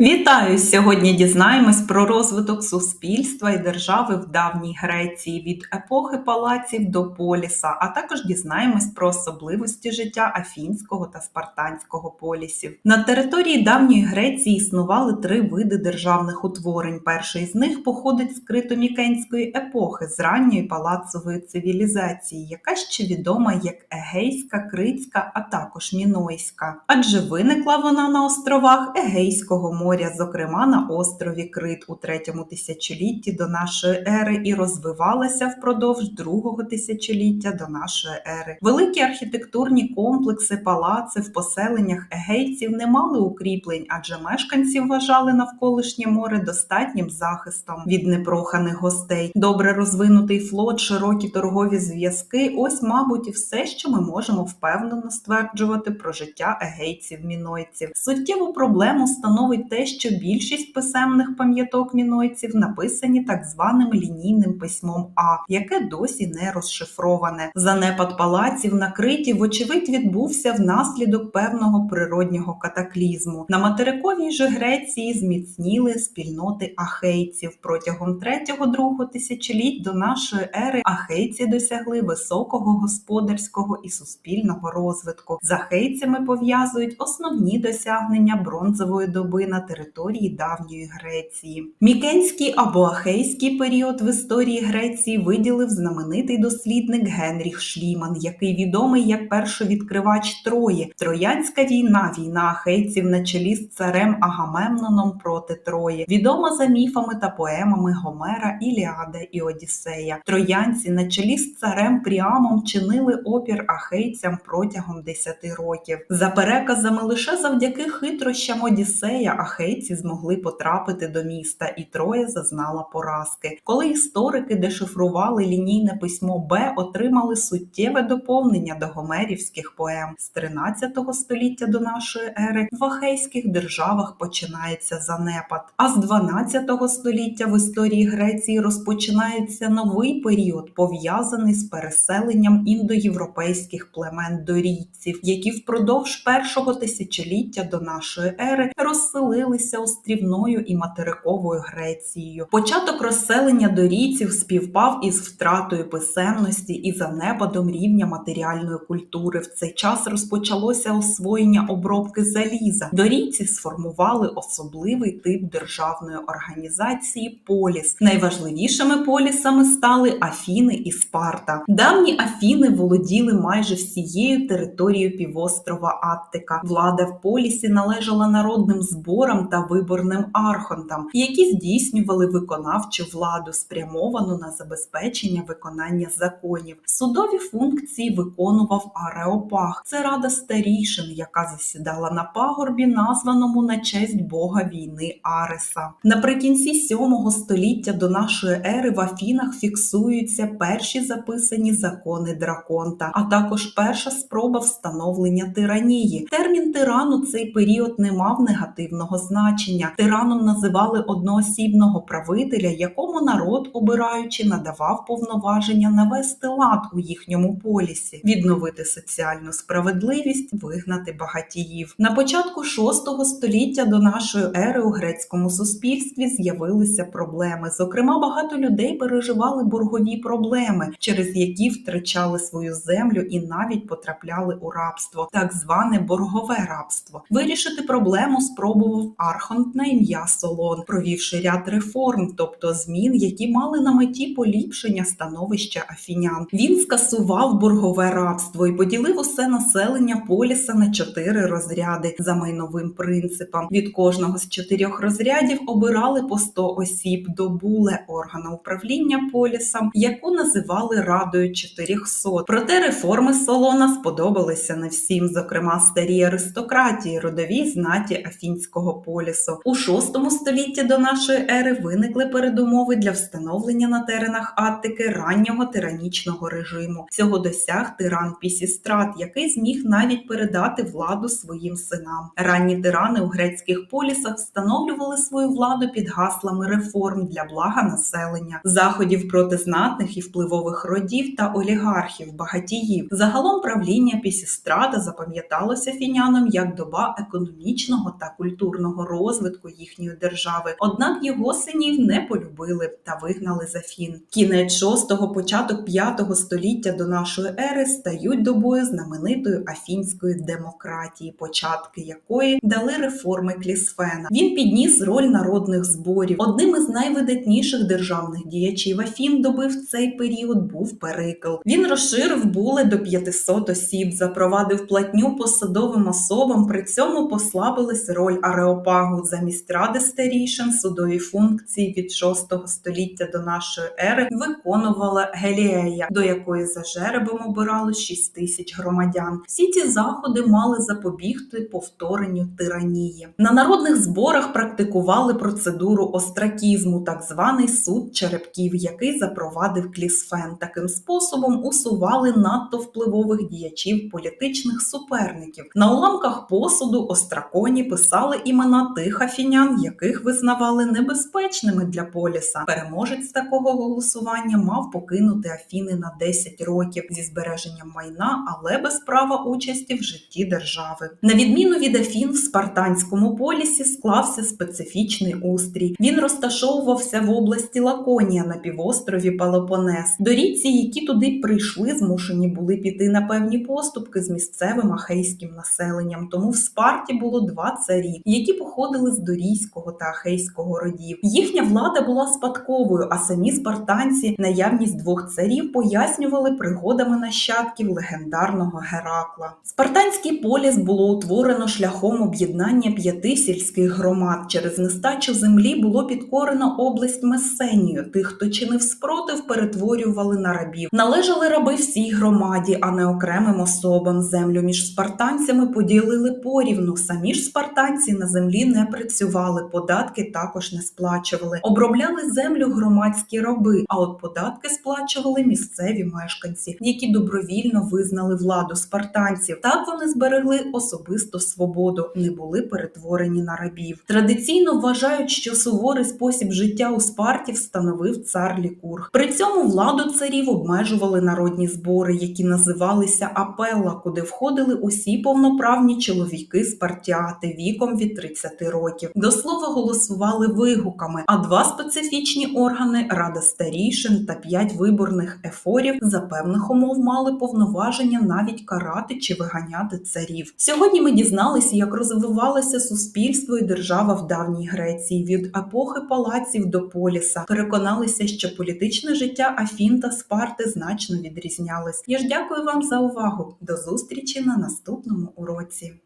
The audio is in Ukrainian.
Вітаю! Сьогодні дізнаємось про розвиток суспільства і держави в давній Греції від епохи палаців до поліса, а також дізнаємось про особливості життя афінського та спартанського полісів. На території давньої Греції існували три види державних утворень. Перший з них походить з критомікенської епохи, з ранньої палацової цивілізації, яка ще відома як Егейська, Критська, а також Мінойська. Адже виникла вона на островах Егейського моря моря, зокрема на острові Крит у третьому тисячолітті до нашої ери, і розвивалася впродовж другого тисячоліття до нашої ери. Великі архітектурні комплекси, палаци в поселеннях егейців не мали укріплень, адже мешканці вважали навколишнє море достатнім захистом від непроханих гостей. Добре розвинутий флот, широкі торгові зв'язки. Ось, мабуть, і все, що ми можемо впевнено стверджувати про життя егейців-мінойців. Суттєву проблему становить те, що більшість писемних пам'яток мінойців написані так званим лінійним письмом А, яке досі не розшифроване. Занепад палаців на Криті, вочевидь, відбувся внаслідок певного природнього катаклізму. На материковій же Греції зміцніли спільноти ахейців протягом 3-2 тисячоліть до нашої ери. Ахейці досягли високого господарського і суспільного розвитку. З ахейцями пов'язують основні досягнення бронзової доби на території давньої Греції. Мікенський або Ахейський період в історії Греції виділив знаменитий дослідник Генріх Шліман, який відомий як першовідкривач Трої. Троянська війна, війна ахейців на чолі з царем Агамемноном проти Трої, відома за міфами та поемами Гомера, Іліада і Одіссея. Троянці на чолі з царем Пріамом чинили опір ахейцям протягом 10 років. За переказами лише завдяки хитрощам Одіссея ахейці змогли потрапити до міста, і Троя зазнала поразки. Коли історики дешифрували лінійне письмо Б, отримали суттєве доповнення до гомерівських поем з 13 століття до нашої ери. В ахейських державах починається занепад. А з 12 століття в історії Греції розпочинається новий період, пов'язаний з переселенням індоєвропейських племен дорійців, які впродовж першого тисячоліття до нашої ери розселилися острівною і материковою Грецією. Початок розселення дорійців співпав із втратою писемності і занепадом рівня матеріальної культури. В цей час розпочалося освоєння обробки заліза. Дорійці сформували особливий тип державної організації поліс. Найважливішими полісами стали Афіни і Спарта. Давні Афіни володіли майже всією територією півострова Аттика. Влада в полісі належала народним зборам та виборним архонтам, які здійснювали виконавчу владу, спрямовану на забезпечення виконання законів. Судові функції виконував Ареопаг. Це рада старішин, яка засідала на пагорбі, названому на честь бога війни Ареса. Наприкінці 7 століття до нашої ери в Афінах фіксуються перші записані закони драконта, а також перша спроба встановлення тиранії. Термін тиран у цей період не мав негативного значення. Тираном називали одноосібного правителя, якому народ, обираючи, надавав повноваження навести лад у їхньому полісі, відновити соціальну справедливість, вигнати багатіїв. На початку 6 століття до нашої ери у грецькому суспільстві з'явилися проблеми. Зокрема, багато людей переживали боргові проблеми, через які втрачали свою землю і навіть потрапляли у рабство, так зване боргове рабство. Вирішити проблему спробував архонт на ім'я Солон, провівши ряд реформ, тобто змін, які мали на меті поліпшення становища афінян. Він скасував боргове рабство і поділив усе населення поліса на чотири розряди за майновим принципом. Від кожного з чотирьох розрядів обирали по 100 осіб, добуле органа управління полісом, яку називали Радою 400. Проте реформи Солона сподобалися не всім, зокрема старій аристократії, родовій знаті афінського полісу. У VI столітті до нашої ери виникли передумови для встановлення на теренах Аттики раннього тиранічного режиму. Цього досяг тиран Пісістрат, який зміг навіть передати владу своїм синам. Ранні тирани у грецьких полісах встановлювали свою владу під гаслами реформ для блага населення, заходів проти знатних і впливових родів та олігархів, багатіїв. Загалом правління Пісістрата запам'яталося фінянам як доба економічного та культурного розвитку їхньої держави. Однак його синів не полюбили та вигнали з Афін. Кінець 6-го, початок 5-го століття до нашої ери стають добою знаменитої афінської демократії, початки якої дали реформи Клісфена. Він підніс роль народних зборів. Одним із найвидатніших державних діячів Афін доби в цей період був Перикл. Він розширив були до 500 осіб, запровадив платню посадовим особам. При цьому послабилась роль ареопагу замість ради старішин судові функції від 6 століття до нашої ери виконувала Геліея, до якої за жеребом обирали 6 тисяч громадян. Всі ці заходи мали запобігти повторенню тиранії. На народних зборах практикували процедуру остракізму, так званий суд черепків, який запровадив Клісфен. Таким способом усували надто впливових діячів політичних суперників. На уламках посуду остраконі писали імена тих афінян, яких визнавали небезпечними для поліса. Переможець такого голосування мав покинути Афіни на 10 років зі збереженням майна, але без права участі в житті держави. На відміну від Афін, в спартанському полісі склався специфічний устрій. Він розташовувався в області Лаконія на півострові Пелопонес. Доріці, які туди прийшли, змушені були піти на певні поступки з місцевим ахейським населенням. Тому в Спарті було два царі, які походили з дорійського та ахейського родів. Їхня влада була спадковою, а самі спартанці наявність двох царів пояснювали пригодами нащадків легендарного Геракла. Спартанський поліс було утворено шляхом об'єднання п'яти сільських громад. Через нестачу землі було підкорено область Месенію. Тих, хто чинив спротив, перетворювали на рабів. Належали раби всій громаді, а не окремим особам. Землю між спартанцями поділили порівну. Самі ж спартанці на землі не працювали, податки також не сплачували. Обробляли землю громадські раби, а от податки сплачували місцеві мешканці, які добровільно визнали владу спартанців. Так вони зберегли особисту свободу, не були перетворені на рабів. Традиційно вважають, що суворий спосіб життя у Спарті встановив цар Лікург. При цьому владу царів обмежували народні збори, які називалися апелла, куди входили усі повноправні чоловіки спартіати віком від 30 років. До слова голосували вигуками, а два специфічні органи рада старішин та п'ять виборних ефорів за певних умов мали повноваження навіть карати чи виганяти царів. Сьогодні ми дізналися, як розвивалося суспільство і держава в давній Греції від епохи палаців до поліса. Переконалися, що політичне життя Афін та Спарти значно відрізнялось. Я ж дякую вам за увагу. До зустрічі на наступному уроці.